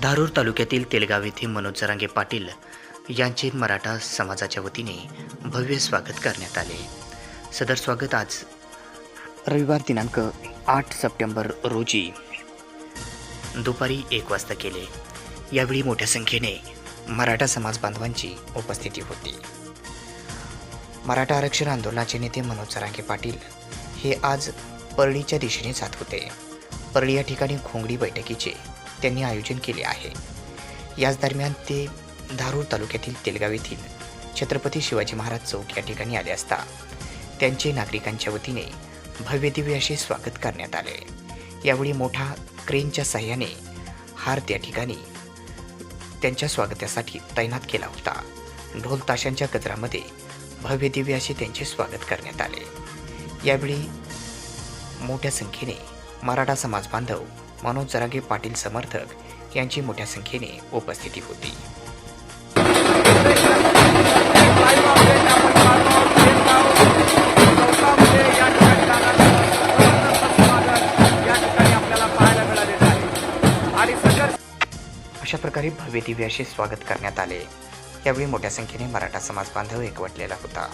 धारूर तालुक्यातील तेलगाव येथे मनोज जरांगे पाटील यांचे मराठा समाजाच्या वतीने भव्य स्वागत करण्यात आले. सदर स्वागत आज रविवार दिनांक आठ सप्टेंबर रोजी दुपारी एक वाजता केले. यावेळी मोठ्या संख्येने मराठा समाज बांधवांची उपस्थिती होती. मराठा आरक्षण आंदोलनाचे नेते मनोज जरांगे पाटील हे आज परळीच्या दिशेने जात होते. परळी या ठिकाणी खोंगडी बैठकीचे त्यांनी आयोजन केले आहे. याच दरम्यान ते धारूर तालुक्यातील तेलगाव येथील छत्रपती शिवाजी महाराज चौक या ठिकाणी आले असता. त्यांचे नागरिकांच्या वतीने भव्य दिव्य असे स्वागत करण्यात आले. यावेळी मोठा क्रेनच्या साह्याने हार त्या ठिकाणी त्यांच्या स्वागतासाठी तैनात केला होता. ढोल ताशांच्या गजरामध्ये भव्य दिव्य असे त्यांचे स्वागत करण्यात आले. यावेळी मोठ्या संख्येने मराठा समाज बांधव मनोज जरागे पाटील समर्थक यांची मोठ्या संख्येने उपस्थिती होती. अशा प्रकारे भव्य दिव्याशी असे स्वागत करण्यात आले. यावेळी मोठ्या संख्येने मराठा समाज बांधव एकवटलेला होता.